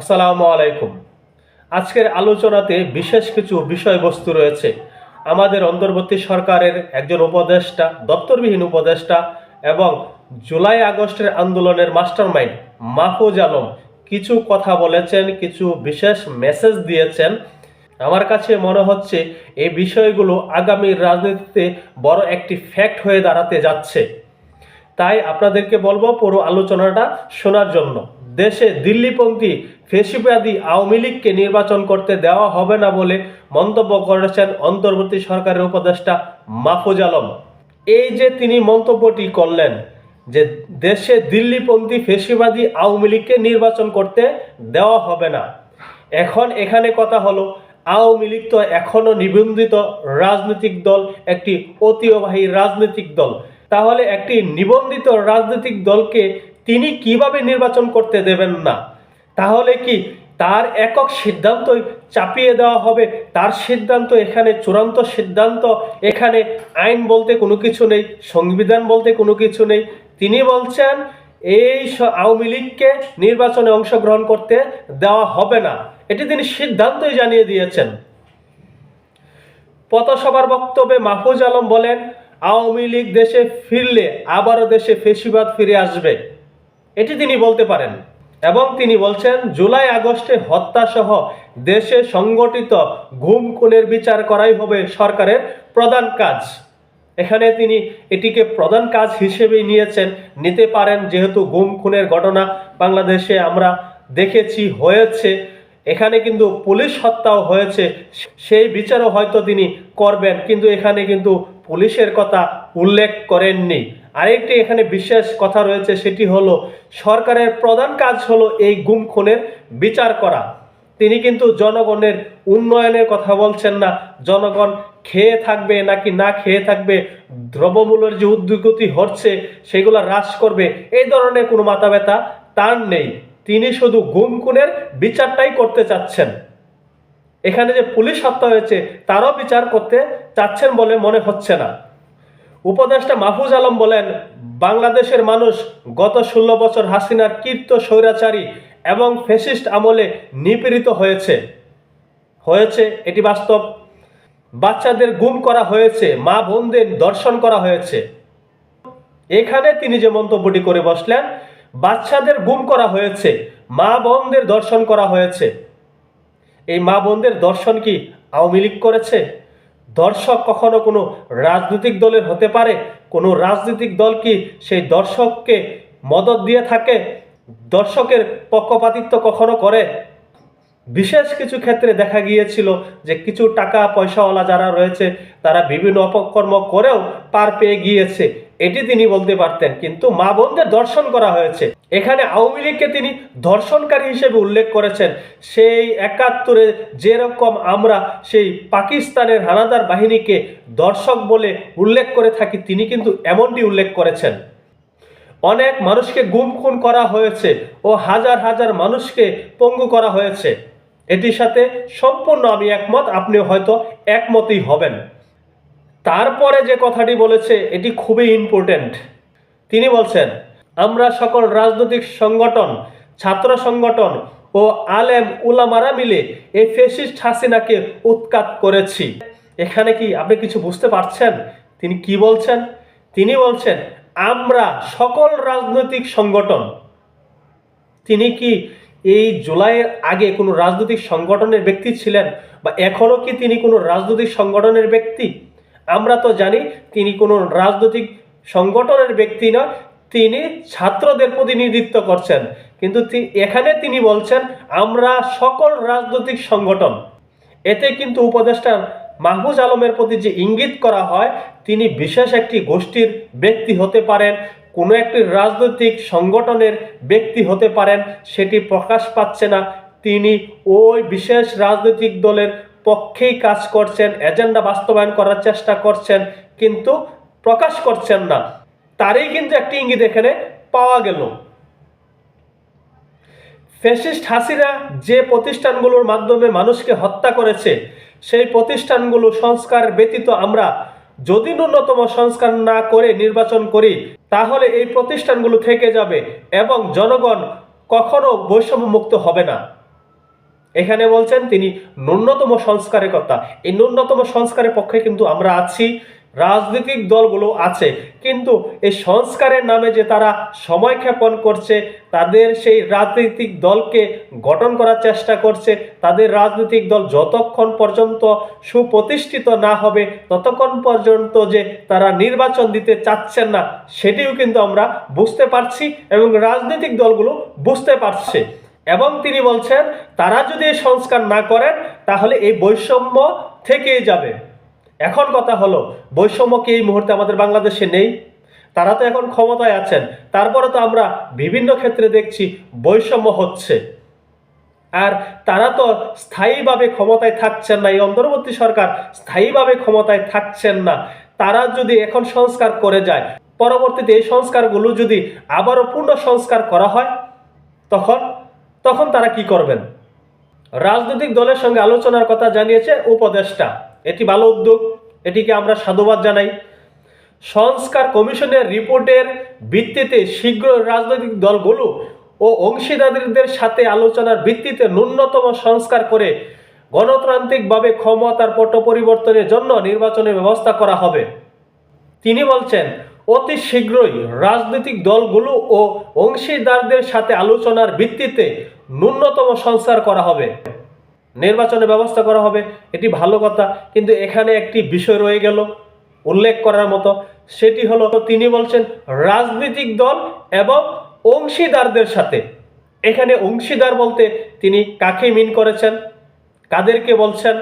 আসসালামু আলাইকুম। আজকের আলোচনাতে বিশেষ কিছু বিষয়বস্তু রয়েছে। আমাদের অন্তর্বর্তী সরকারের একজন উপদেষ্টা, দপ্তরবিহীন উপদেষ্টা এবং জুলাই আগস্টের আন্দোলনের মাস্টারমাইন্ড মাহফুজ আলম কিছু কথা বলেছেন, কিছু বিশেষ মেসেজ দিয়েছেন। আমার কাছে মনে হচ্ছে এই বিষয়গুলো আগামী রাজনীতিতে বড় একটি ফ্যাক্ট হয়ে দাঁড়াতে যাচ্ছে। তাই আপনাদেরকে বলব পুরো আলোচনাটা শোনার জন্য। দেশে দিল্লিপন্থী ফেসিবাদী আওয়ামী লীগকে নির্বাচন করতে দেওয়া হবে না বলে মন্তব্য করেছেন অন্তর্বর্তী সরকারের উপদেষ্টা মাহফুজ আলম। এই যে তিনি মন্তব্যটি করলেন যে দেশে দিল্লিপন্থী ফেসিবাদী আওয়ামী লীগকে নির্বাচন করতে দেওয়া হবে না। এখন এখানে কথা হলো, আওয়ামী লীগ তো এখনও নিবন্ধিত রাজনৈতিক দল, একটি ঐতিহ্যবাহী রাজনৈতিক দল। তাহলে একটি নিবন্ধিত রাজনৈতিক দলকে তিনি কীভাবে নির্বাচন করতে দেবেন না? তাহলে কি তার একক সিদ্ধান্তই চাপিয়ে দেওয়া হবে? তার সিদ্ধান্ত এখানে চূড়ান্ত সিদ্ধান্ত। এখানে আইন বলতে কোনো কিছু নেই, সংবিধান বলতে কোনো কিছু নেই। তিনি বলছেন, এই আওয়ামী লীগকে নির্বাচনে অংশগ্রহণ করতে দেওয়া হবে না। এটি তিনি সিদ্ধান্তই জানিয়ে দিয়েছেন। পথসভার বক্তব্যে মাহফুজ আলম বলেন, আওয়ামী লীগ দেশে ফিরলে আবারও দেশে ফেসিবাদ ফিরে আসবে। এটি তিনি বলতে পারেন। এবং তিনি বলছেন, জুলাই আগস্টে হত্যাসহ দেশে সংগঠিত গুম খুনের বিচার করাই হবে সরকারের প্রধান কাজ। এখানে তিনি এটিকে প্রধান কাজ হিসেবেই নিয়েছেন। নিতে পারেন, যেহেতু গুম খুনের ঘটনা বাংলাদেশে আমরা দেখেছি, হয়েছে। এখানে কিন্তু পুলিশ হত্যাও হয়েছে। সেই বিচারও হয়তো তিনি করবেন, কিন্তু এখানে কিন্তু পুলিশের কথা উল্লেখ করেননি। আরেকটি এখানে বিশেষ কথা রয়েছে, সেটি হলো সরকারের প্রধান কাজ হলো এই গুম খুনের বিচার করা। তিনি কিন্তু জনগণের উন্নয়নের কথা বলছেন না। জনগণ খেয়ে থাকবে নাকি না খেয়ে থাকবে, দ্রব্যমূল্যের যে উদ্যোগতি হচ্ছে, সেগুলো হ্রাস করবে, এই ধরনের কোনো মাথা ব্যথা তার নেই। তিনি শুধু গুম খুনের বিচারটাই করতে চাচ্ছেন। এখানে যে পুলিশ হত্যা হয়েছে, তারও বিচার করতে চাচ্ছেন বলে মনে হচ্ছে না। উপদেষ্টা মাহফুজ আলম বলেন, বাংলাদেশের মানুষ গত ষোলো বছর হাসিনার কীর্ত স্বৈরাচারী এবং ফেসিস্ট আমলে নিপীড়িত হয়েছে। হয়েছে, এটি বাস্তব। বাচ্চাদের গুম করা হয়েছে, মা বোনদের দর্শন করা হয়েছে। এখানে তিনি যে মন্তব্যটি করে বসলেন, বাচ্চাদের গুম করা হয়েছে, মা বোনদের দর্শন করা হয়েছে। এই মা বোনদের দর্শন কি আওয়ামী লীগ করেছে? দর্শক কখনো কোনো রাজনৈতিক দলের হতে পারে, কোনো রাজনৈতিক দল কি সেই দর্শককে মদত দিয়ে থাকে? দর্শকের পক্ষপাতিত্ব কখনো করে? বিশেষ কিছু ক্ষেত্রে দেখা গিয়েছিল যে কিছু টাকা পয়সাওয়ালা যারা রয়েছে, তারা বিভিন্ন অপকর্ম করেও পার পেয়ে গিয়েছে। এটি তিনি বলতে পারতেন, কিন্তু মা বোনদের দর্শন করা হয়েছে। এখানে আওয়ামী লীগকে তিনি ধর্ষণকারী হিসেবে উল্লেখ করেছেন। সেই একাত্তরে যেরকম আমরা সেই পাকিস্তানের হানাদার বাহিনীকে দর্শক বলে উল্লেখ করে থাকি, তিনি কিন্তু এমনটি উল্লেখ করেছেন। অনেক মানুষকে গুম খুন করা হয়েছে ও হাজার হাজার মানুষকে পঙ্গু করা হয়েছে। এটির সাথে সম্পূর্ণ আমি একমত আপনি হয়তো একমতই হবেন। তারপরে যে কথাটি বলেছে, এটি খুবই ইম্পর্টেন্ট তিনি বলছেন, আমরা সকল রাজনৈতিক সংগঠন, ছাত্র সংগঠন ও আলেম উলামারা মিলে এই ফেসিস্ট হাসিনাকে উৎকাত করেছি। এখানে কি আপনি কিছু বুঝতে পারছেন? তিনি কি বলছেন? তিনি বলছেন, আমরা সকল রাজনৈতিক সংগঠন। তিনি কি এই জুলাইয়ের আগে কোনো রাজনৈতিক সংগঠনের ব্যক্তি ছিলেন? বা এখনও কি তিনি কোনো রাজনৈতিক সংগঠনের ব্যক্তি? আমরা তো জানি তিনি কোনো রাজনৈতিক সংগঠনের ব্যক্তি নয় তিনি ছাত্রদের প্রতিনিধিত্ব করছেন। কিন্তু এখানে তিনি বলছেন, আমরা সকল রাজনৈতিক সংগঠন। এতে কিন্তু উপদেষ্টা মাহফুজ আলমের প্রতি যে ইঙ্গিত করা হয়, তিনি বিশেষ একটি গোষ্ঠীর ব্যক্তি হতে পারেন, কোনো একটি রাজনৈতিক সংগঠনের ব্যক্তি হতে পারেন, সেটি প্রকাশ পাচ্ছে না। তিনি ওই বিশেষ রাজনৈতিক দলের পক্ষেই কাজ করছেন, এজেন্ডা বাস্তবায়ন করার চেষ্টা করছেন, কিন্তু প্রকাশ করছেন না। তারই কিন্তু একটি ইঙ্গিত এখানে পাওয়া গেল। ফ্যাসিস্ট হাসিরা যে প্রতিষ্ঠানগুলোর মাধ্যমে মানুষকে হত্যা করেছে, সেই প্রতিষ্ঠানগুলো সংস্কার ব্যতীত আমরা যদি ন্যূনতম সংস্কার না করে নির্বাচন করি, তাহলে এই প্রতিষ্ঠানগুলো থেকে যাবে এবং জনগণ কখনো বৈষম্য মুক্ত হবে না। এখানে বলছেন তিনি ন্যূনতম সংস্কারের কথা এই ন্যূনতম সংস্কারের পক্ষে কিন্তু আমরা আছি, রাজনৈতিক দলগুলো আছে, কিন্তু এই সংস্কারের নামে যে তারা সময় ক্ষেপণ করছে, তাদের সেই রাজনৈতিক দলকে গঠন করার চেষ্টা করছে, তাদের রাজনৈতিক দল যতক্ষণ পর্যন্ত সুপ্রতিষ্ঠিত না হবে, ততক্ষণ পর্যন্ত যে তারা নির্বাচন দিতে চাচ্ছেন না, সেটিও কিন্তু আমরা বুঝতে পারছি এবং রাজনৈতিক দলগুলো বুঝতে পারছে। এবং তিনি বলছেন, তারা যদি এই সংস্কার না করেন, তাহলে এই বৈষম্য থেকেই যাবে। এখন কথা হলো, বৈষম্য কি এই মুহূর্তে আমাদের বাংলাদেশে নেই? তারা তো এখন ক্ষমতায় আছেন, তারপরে তো আমরা বিভিন্ন ক্ষেত্রে দেখছি বৈষম্য হচ্ছে। আর তারা তো স্থায়ীভাবে ক্ষমতায় থাকছেন না, এই অন্তর্বর্তী সরকার স্থায়ীভাবে ক্ষমতায় থাকছেন না। তারা যদি এখন সংস্কার করে যায়, পরবর্তীতে এই সংস্কারগুলো যদি আবারও পূর্ণ সংস্কার করা হয়, তখন তখন তারা কি করবেন? রাজনৈতিক দলের সঙ্গে আলোচনার কথা জানিয়েছে উপদেষ্টা। এটি ভালো উদ্যোগ, এটিকে আমরা সাধুবাদ জানাই। সংস্কার কমিশনের রিপোর্টের ভিত্তিতে শীঘ্র রাজনৈতিক দলগুলো ও অংশীদারদের সাথে আলোচনার ভিত্তিতে ন্যূনতম সংস্কার করে গণতান্ত্রিকভাবে ক্ষমতার পট পরিবর্তনের জন্য নির্বাচনের ব্যবস্থা করা হবে। তিনি বলছেন অতি শীঘ্রই রাজনৈতিক দলগুলো ও অংশীদারদের সাথে আলোচনার ভিত্তিতে ন্যূনতম সংস্কার করা হবে। নির্বাচনের ব্যবস্থা করা হবে, এটি ভালো কথা, কিন্তু এখানে একটি বিষয় রয়ে গেল উল্লেখ করার মতো। সেটি হলো, তিনি বলছেন, রাজনৈতিক দল এবং অংশীদারদের সাথে। এখানে অংশীদার বলতে তিনি কাকে মিন করেছেন, কাদেরকে বলছেন,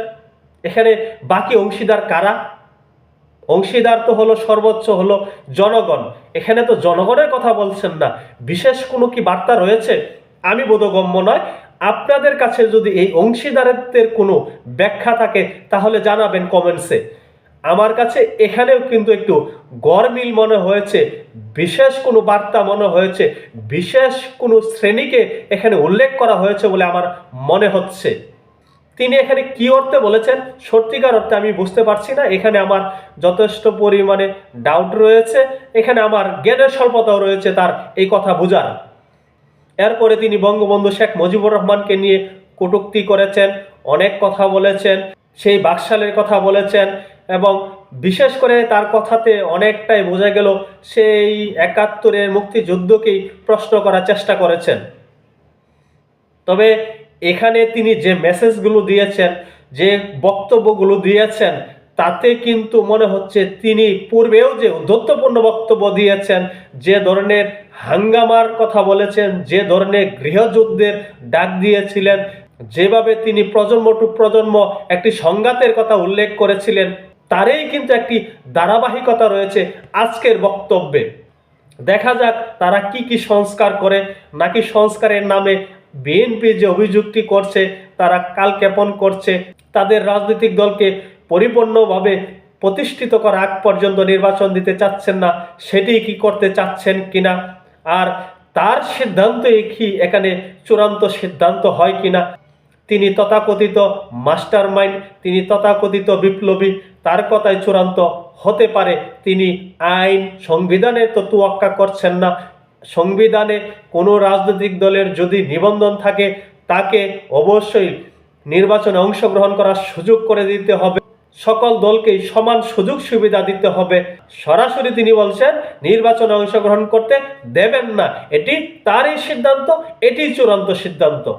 এখানে বাকি অংশীদার কারা? অংশীদার তো হলো সর্বোচ্চ হলো জনগণ। এখানে তো জনগণের কথা বলছেন না। বিশেষ কোনো কি বার্তা রয়েছে? আমি বোধগম্য নয়। আপনাদের কাছে যদি এই অংশীদারত্বের কোনো ব্যাখ্যা থাকে, তাহলে জানাবেন কমেন্টসে আমার কাছে এখানেও কিন্তু একটু গরমিল মনে হয়েছে। বিশেষ কোনো বার্তা মনে হয়েছে। বিশেষ কোনো শ্রেণীকে এখানে উল্লেখ করা হয়েছে বলে আমার মনে হচ্ছে। তিনি এখানে কি অর্থে বলেছেন? সত্যিকার অর্থে আমি বুঝতে পারছি না। এখানে আমার যথেষ্ট পরিমাণে ডাউট রয়েছে। এখানে আমার জ্ঞানের স্বল্পতাও রয়েছে তার এই কথা বোঝার। এরপরে তিনি বঙ্গবন্ধু শেখ মুজিবুর রহমানকে নিয়ে কটূক্তি করেছেন, অনেক কথা বলেছেন, সেই বাকশালের কথা বলেছেন এবং বিশেষ করে তার কথাতে অনেকটাই বোঝা গেল সেই একাত্তরের মুক্তিযুদ্ধকেই প্রশ্ন করার চেষ্টা করেছেন। তবে এখানে তিনি যে মেসেজগুলো দিয়েছেন, যে বক্তব্যগুলো দিয়েছেন, তাতে কিন্তু মনে হচ্ছে তিনি পূর্বেও যে উদ্ধত্তপূর্ণ বক্তব্য দিয়েছেন, যে ধরনের হাঙ্গামার কথা বলেছেন, যে ধরনের গৃহযুদ্ধের ডাক দিয়েছিলেন, যেভাবে তিনি প্রজন্ম টু প্রজন্ম একটি সংঘাতের কথা উল্লেখ করেছিলেন, তারই কিন্তু একটি ধারাবাহিকতা রয়েছে আজকের বক্তব্যে। দেখা যাক তারা কি কি সংস্কার করে, নাকি সংস্কারের নামে বিএনপি যে অভিযুক্তি করছে, তারা কালক্ষেপণ করছে। তাদের রাজনৈতিক দলকে পরিপূর্ণভাবে প্রতিষ্ঠিত করা আগ পর্যন্ত নির্বাচন দিতে চাচ্ছেন না, সেটি কি করতে চাচ্ছেন কিনা? আর তার সিদ্ধান্ত কি এখানে চূড়ান্ত সিদ্ধান্ত হয় কিনা? তিনি তথাকথিত মাস্টার মাইন্ড তিনি তথাকথিত বিপ্লবী, তার কথায় চূড়ান্ত হতে পারে। তিনি আইন, সংবিধানের তো তুয়াক্কা করছেন না। সংবিধানে কোনো রাজনৈতিক দলের যদি নিবন্ধন থাকে, তাকে অবশ্যই নির্বাচনে অংশগ্রহণ করার সুযোগ করে দিতে হবে। সকল দলকেই সমান সুযোগ সুবিধা দিতে হবে। সরাসরি তিনি বলছেন, নির্বাচনে অংশগ্রহণ করতে দেবেন না। এটি তারই সিদ্ধান্ত, এটি চূড়ান্ত সিদ্ধান্ত।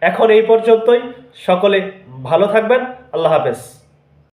এখন এই পর্যন্তই। সকলে ভালো থাকবেন। আল্লাহ হাফেজ।